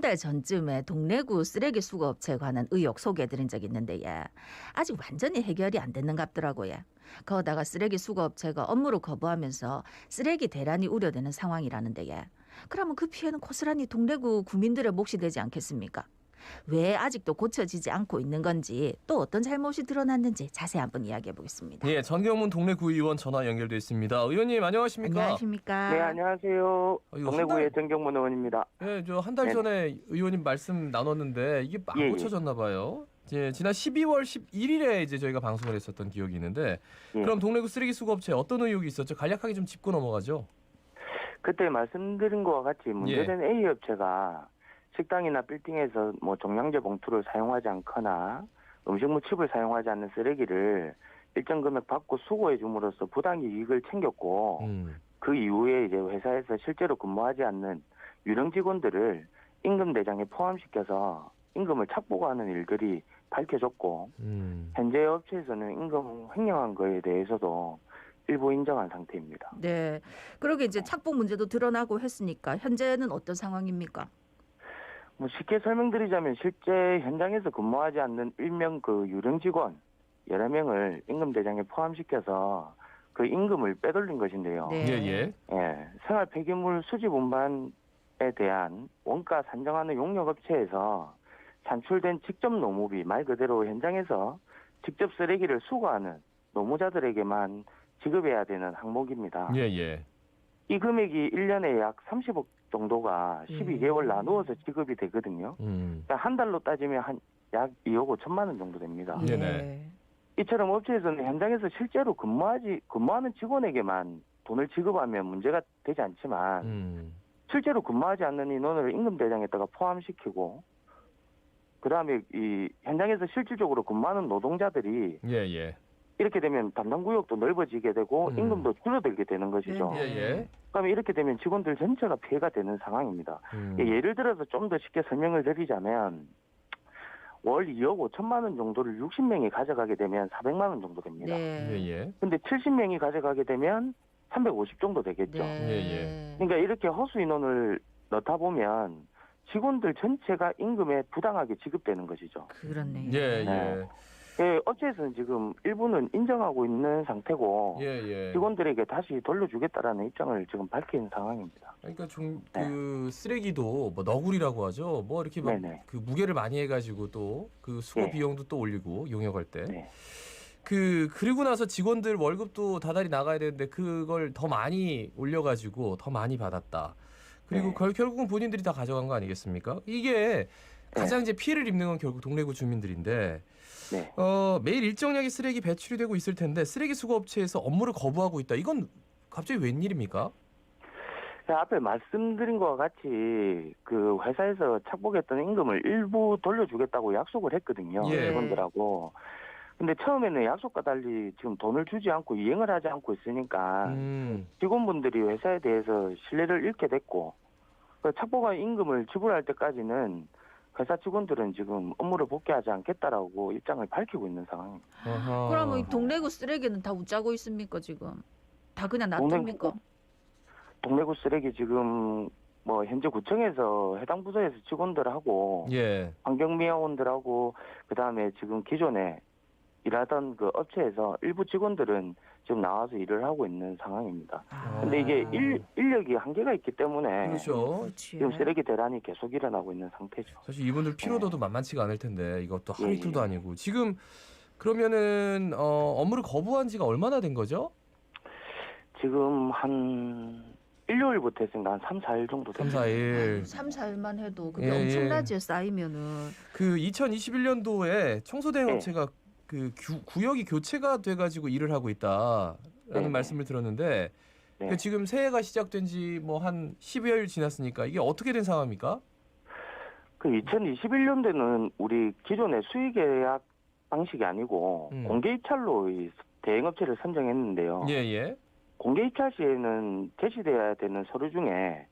달 전쯤에 동래구 쓰레기 수거 업체에 관한 의혹 소개해드린 적이 있는데 예. 아직 완전히 해결이 안 됐는 갑더라고요. 거다가 쓰레기 수거 업체가 업무를 거부하면서 쓰레기 대란이 우려되는 상황이라는데 예. 그러면 그 피해는 고스란히 동래구 구민들의 몫이 되지 않겠습니까? 왜 아직도 고쳐지지 않고 있는 건지 또 어떤 잘못이 드러났는지 자세히 한번 이야기해 보겠습니다. 예, 전경문 동래 구의원 전화 연결돼 있습니다. 의원님 안녕하십니까? 안녕하십니까? 네, 안녕하세요. 어, 이거 동래구의 달- 정경문 의원입니다. 예, 저 한 달 네. 전에 의원님 말씀 나눴는데 이게 안 예, 예. 고쳐졌나 봐요. 이제 지난 12월 11일에 이제 저희가 방송을 했었던 기억이 있는데 예. 그럼 동래구 쓰레기 수거업체 어떤 의혹이 있었죠? 간략하게 좀 짚고 넘어가죠. 그때 말씀드린 것과 같이 예. 문제된 A 업체가 식당이나 빌딩에서 뭐 종량제 봉투를 사용하지 않거나 음식물 칩을 사용하지 않는 쓰레기를 일정 금액 받고 수거해 줌으로써 부당 이익을 챙겼고 음. 그 이후에 이제 회사에서 실제로 근무하지 않는 유령 직원들을 임금 대장에 포함시켜서 임금을 착보하는 일들이 밝혀졌고 음. 현재 업체에서는 임금 횡령한 거에 대해서도 일부 인정한 상태입니다. 네. 그러게 이제 착복 문제도 드러나고 했으니까 현재는 어떤 상황입니까? 뭐 쉽게 설명드리자면 실제 현장에서 근무하지 않는 일명 그 유령 직원 여러 명을 임금 대장에 포함시켜서 그 임금을 빼돌린 것인데요. 네. 예, 예. 예, 생활 폐기물 수집 운반에 대한 원가 산정하는 용역업체에서 산출된 직접 노무비 말 그대로 현장에서 직접 쓰레기를 수거하는 노무자들에게만 지급해야 되는 항목입니다. 예, 예. 이 금액이 1년에 약 30억 정도가 12개월 음. 나누어서 지급이 되거든요. 음. 그러니까 한 달로 따지면 한 약 2억 5천만 원 정도 됩니다. 예. 네네. 이처럼 업체에서는 현장에서 실제로 근무하지 근무하는 직원에게만 돈을 지급하면 문제가 되지 않지만 음. 실제로 근무하지 않는 인원을 임금 대장에다가 포함시키고 그다음에 이 현장에서 실질적으로 근무하는 노동자들이 예, 예. 이렇게 되면 담당 구역도 넓어지게 되고 음. 임금도 줄어들게 되는 것이죠. 네. 예, 예. 그러면 이렇게 되면 직원들 전체가 피해가 되는 상황입니다. 음. 예, 예를 들어서 좀 더 쉽게 설명을 드리자면 월 2억 5천만 원 정도를 60명이 가져가게 되면 400만 원 정도 됩니다. 네. 예, 예. 근데 70명이 가져가게 되면 350 정도 되겠죠. 네. 예, 그러니까 이렇게 허수 인원을 넣다 보면 직원들 전체가 임금에 부당하게 지급되는 것이죠. 그렇네요. 예, 예. 네. 예, 업체에서는 지금 일부는 인정하고 있는 상태고 예, 예. 직원들에게 다시 돌려주겠다라는 입장을 지금 밝힌 상황입니다. 그러니까 좀 그 쓰레기도 뭐 너구리라고 하죠. 뭐 이렇게 막 네네. 그 무게를 많이 해가지고 또 그 수거 네. 비용도 또 올리고 용역할 때. 네. 그 그리고 나서 직원들 월급도 다달이 나가야 되는데 그걸 더 많이 올려가지고 더 많이 받았다. 그리고 네. 결, 결국은 본인들이 다 가져간 거 아니겠습니까? 이게 가장 이제 피해를 입는 건 결국 동래구 주민들인데 네. 어, 매일 일정량의 쓰레기 배출이 되고 있을 텐데 쓰레기 수거 업체에서 업무를 거부하고 있다. 이건 갑자기 웬일입니까? 자, 앞에 말씀드린 것과 같이 그 회사에서 착복했던 임금을 일부 돌려주겠다고 약속을 했거든요. 예. 직원들하고. 근데 처음에는 약속과 달리 지금 돈을 주지 않고 이행을 하지 않고 있으니까 음, 직원분들이 회사에 대해서 신뢰를 잃게 됐고 그 착복한 임금을 지불할 때까지는 회사 직원들은 지금 업무를 복귀하지 않겠다라고 입장을 밝히고 있는 상황입니다. 어허. 그러면 이 동래구 쓰레기는 다 웃자고 있습니까 지금? 다 그냥 놔둡니까? 동래구 쓰레기 지금 뭐 현재 구청에서 해당 부서에서 직원들하고 예. 환경미화원들하고 그다음에 지금 기존에 일하던 그 업체에서 일부 직원들은 지금 나와서 일을 하고 있는 상황입니다. 아. 근데 이게 일, 인력이 한계가 있기 때문에 그렇죠. 지금 쓰레기 대란이 계속 일어나고 있는 상태죠. 사실 이분들 피로도도 만만치가 않을 텐데 이것도 하루 예, 이틀도 예. 아니고 지금 그러면은 어, 업무를 거부한 지가 얼마나 된 거죠? 지금 한 일요일부터 했으니까 한 3, 4일 정도 3, 됩니다. 4일. 3, 4일만 해도 그게 예, 엄청나지 쌓이면은 그 2021년도에 청소대행 네. 업체가 그 규- 구역이 교체가 돼가지고 일을 하고 있다라는 네, 네. 말씀을 들었는데 네. 그 지금 새해가 시작된 지 뭐 한 10여일 지났으니까 이게 어떻게 된 상황입니까? 그 2021년도에는 우리 기존의 수의계약 방식이 아니고 음. 공개 입찰로 이 대행업체를 선정했는데요. 예, 예. 공개 입찰 시에는 제시돼야 되는 서류 중에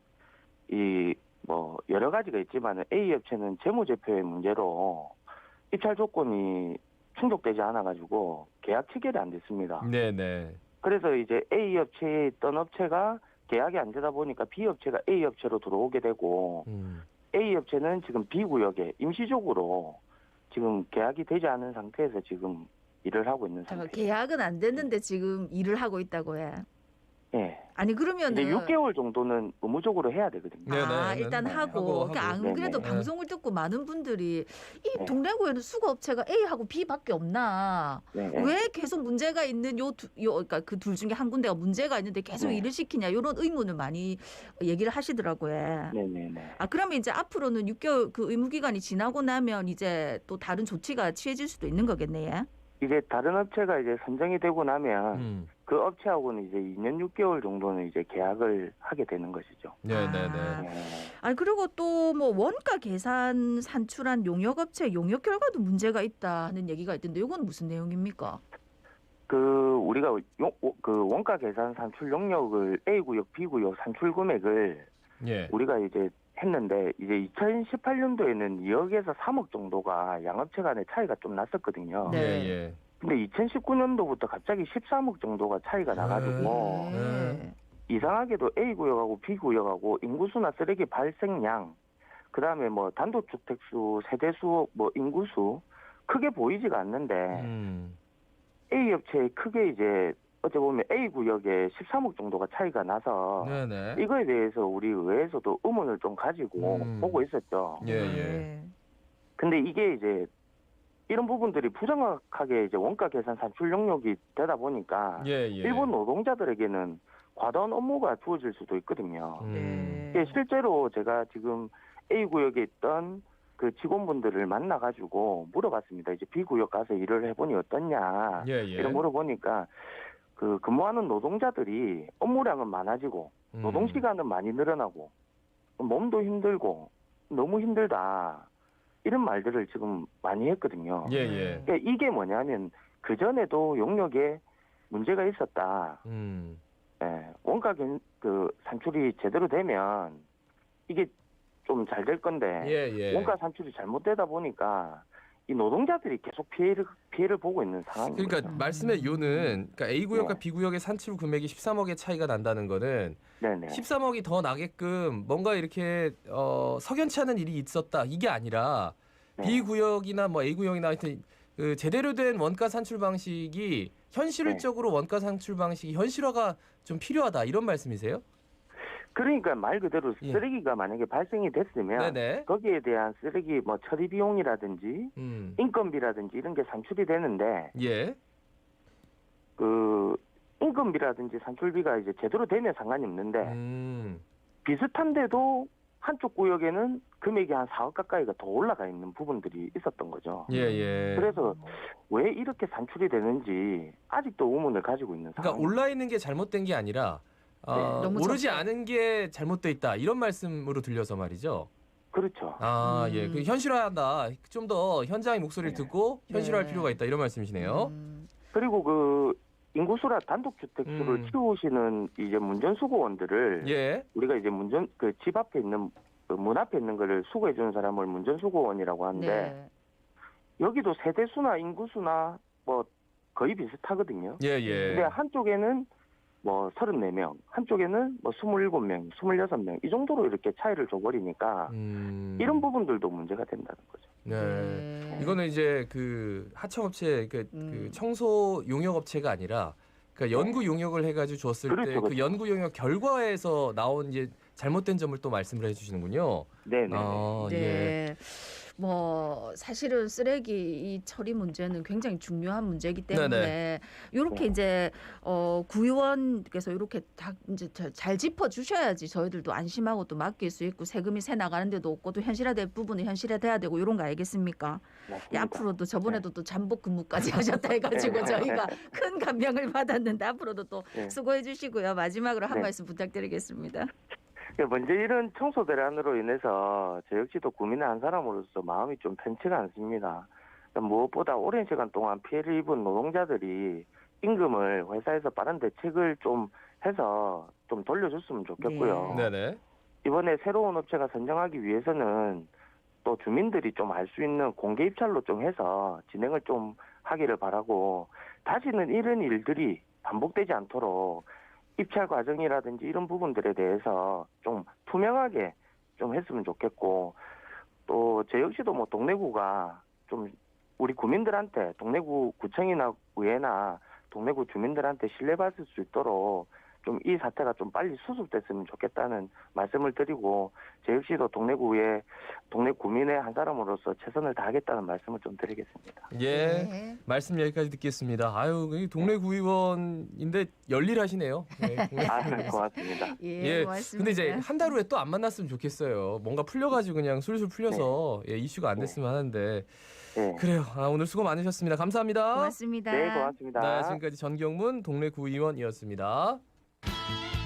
이 뭐 여러 가지가 있지만 A 업체는 재무제표의 문제로 입찰 조건이 충족되지 않아 가지고 계약 체결이 안 됐습니다. 네, 네. 그래서 이제 A 업체에 있던 업체가 계약이 안 되다 보니까 B 업체가 A 업체로 들어오게 되고 음. A 업체는 지금 B 구역에 임시적으로 지금 계약이 되지 않은 상태에서 지금 일을 하고 있는 상태. 계약은 안 됐는데 지금 일을 하고 있다고 해. 예. 아니 그러면은 이제 6개월 정도는 의무적으로 해야 되거든요. 네, 아 네, 일단 네. 하고, 하고, 그러니까 하고. 안 네, 그래도 네. 방송을 듣고 많은 분들이 이 네. 동래구에는 수거 업체가 A하고 B밖에 없나? 네, 네. 왜 계속 문제가 있는 요, 두, 요 그러니까 그 둘 중에 한 군데가 문제가 있는데 계속 네. 일을 시키냐 이런 의문을 많이 얘기를 하시더라고요. 네, 네, 네. 아 그러면 이제 앞으로는 6개월 그 의무 기간이 지나고 나면 이제 또 다른 조치가 취해질 수도 있는 거겠네요. 이제 다른 업체가 이제 선정이 되고 나면 음. 그 업체하고는 이제 2년 6개월 정도는 이제 계약을 하게 되는 것이죠. 네, 네, 아. 네. 네. 아니 그리고 또 뭐 원가 계산 산출한 용역 업체 용역 결과도 문제가 있다는 얘기가 있던데 이건 무슨 내용입니까? 그 우리가 용, 그 원가 계산 산출 용역을 A 구역, B 구역 산출 금액을 예. 우리가 이제 했는데 이제 2018년도에는 2억에서 3억 정도가 양업체 간의 차이가 좀 났었거든요. 네. 예, 예. 근데 2019년도부터 갑자기 13억 정도가 차이가 나가지고 네. 이상하게도 A 구역하고 B 구역하고 인구수나 쓰레기 발생량, 그 다음에 뭐 단독주택수, 세대수, 뭐 인구수 크게 보이지가 않는데 음. A 업체에 크게 이제 어째 보면 A 구역에 13억 정도가 차이가 나서 네, 네. 이거에 대해서 우리 의회에서도 의문을 좀 가지고 음. 보고 있었죠. 예, 예. 네. 근데 이게 이제 이런 부분들이 부정확하게 이제 원가 계산 산출 영역이 되다 보니까 예, 예. 일본 노동자들에게는 과도한 업무가 주어질 수도 있거든요. 음. 이게 실제로 제가 지금 A 구역에 있던 그 직원분들을 만나가지고 물어봤습니다. 이제 B 구역 가서 일을 해보니 어떻냐 예, 예. 이런 물어보니까 그 근무하는 노동자들이 업무량은 많아지고 음. 노동 시간은 많이 늘어나고 몸도 힘들고 너무 힘들다 이런 말들을 지금 많이 했거든요. 예, 예. 그러니까 이게 뭐냐면 그 전에도 용역에 문제가 있었다. 음. 예, 원가 견- 그 산출이 제대로 되면 이게 좀 잘 될 건데 예, 예. 원가 산출이 잘못되다 보니까 이 노동자들이 계속 피해를 피해를 보고 있는 상황입니다. 그러니까 음. 말씀의 요는 그러니까 A 구역과 네. B 구역의 산출 금액이 13억의 차이가 난다는 거는 네네. 13억이 더 나게끔 뭔가 이렇게 어, 석연치 않은 일이 있었다 이게 아니라 네. B 구역이나 뭐 A 구역이나 하여튼 그 제대로 된 원가 산출 방식이 현실적으로 원가 산출 방식이 현실화가 좀 필요하다 이런 말씀이세요? 그러니까 말 그대로 예. 쓰레기가 만약에 발생이 됐으면 네네. 거기에 대한 쓰레기 뭐 처리 비용이라든지 음. 인건비라든지 이런 게 산출이 되는데 예. 그 인건비라든지 산출비가 이제 제대로 되면 상관이 없는데 음. 비슷한데도 한쪽 구역에는 금액이 한 4억 가까이가 더 올라가 있는 부분들이 있었던 거죠. 예, 예. 그래서 왜 이렇게 산출이 되는지 아직도 의문을 가지고 있는 그러니까 상황. 올라 있는 게 잘못된 게 아니라 어, 네, 너무 오르지 적게. 않은 게 잘못돼 있다 이런 말씀으로 들려서 말이죠. 그렇죠. 아, 음. 예. 그 현실화한다. 좀 더 현장의 목소리를 네. 듣고 현실화할 네. 필요가 있다. 이런 말씀이시네요. 음. 그리고 그 인구수라 단독주택수를 음. 키우시는 이제 문전수거원들을 예. 우리가 이제 문전 그 집 앞에 있는 그 문 앞에 있는 거를 수거해 주는 사람을 문전수거원이라고 하는데 네. 여기도 세대수나 인구수나 뭐 거의 비슷하거든요. 예, 예. 근데 한쪽에는 뭐 34명, 한쪽에는 뭐 27명, 26명 이 정도로 이렇게 차이를 줘버리니까 음. 이런 부분들도 문제가 된다는 거죠. 네. 네. 이거는 이제 그 하청업체 그, 음. 그 청소 용역 업체가 아니라 그 연구 용역을 해가지고 줬을 때 네. 그렇죠, 그 그렇죠. 연구 용역 결과에서 나온 이제 잘못된 점을 또 말씀을 해주시는군요. 네네. 아, 예. 네. 뭐 사실은 쓰레기 이 처리 문제는 굉장히 중요한 문제이기 때문에. 이렇게 네. 이제 어 구의원께서 이렇게 다 이제 자- 잘 짚어 주셔야지 저희들도 안심하고 또 맡길 수 있고 세금이 새 나가는 데도 없고 또 현실화될 부분은 현실화돼야 되고 이런 거 알겠습니까? 예, 앞으로도 저번에도 또 잠복 근무까지 하셨다 해가지고 저희가 큰 감명을 받았는데 앞으로도 또 네. 수고해 주시고요. 마지막으로 한 네. 말씀 부탁드리겠습니다. 예, 먼저 이런 청소 대란으로 인해서 저 역시도 국민의 한 사람으로서 마음이 좀 편치가 않습니다. 그러니까 무엇보다 오랜 시간 동안 피해를 입은 노동자들이 임금을 회사에서 빠른 대책을 좀 해서 좀 돌려줬으면 좋겠고요. 네. 네네. 이번에 새로운 업체가 선정하기 위해서는 또 주민들이 좀 알 수 있는 공개 입찰로 좀 해서 진행을 좀 하기를 바라고 다시는 이런 일들이 반복되지 않도록 입찰 과정이라든지 이런 부분들에 대해서 좀 투명하게 좀 했으면 좋겠고 또 저 역시도 뭐 동래구가 좀 우리 구민들한테 동래구 구청이나 의회나 동래구 주민들한테 신뢰받을 수 있도록 좀 이 사태가 좀 빨리 수습됐으면 좋겠다는 말씀을 드리고 제 역시도 동래구의 동래 구민의 한 사람으로서 최선을 다하겠다는 말씀을 좀 드리겠습니다. 예. 네. 말씀 여기까지 듣겠습니다. 아유, 이 동네 구의원인데 열일하시네요. 네, 아, 구의원. 고맙습니다. 예, 예, 고맙습니다. 근데 이제 한 달 후에 또 안 만났으면 좋겠어요. 뭔가 풀려가지고 그냥 술술 풀려서 예, 이슈가 안 네. 됐으면 하는데 네, 그래요. 아, 오늘 수고 많으셨습니다. 감사합니다. 고맙습니다. 네 고맙습니다. 네, 지금까지 전경문 동네 구의원이었습니다. Música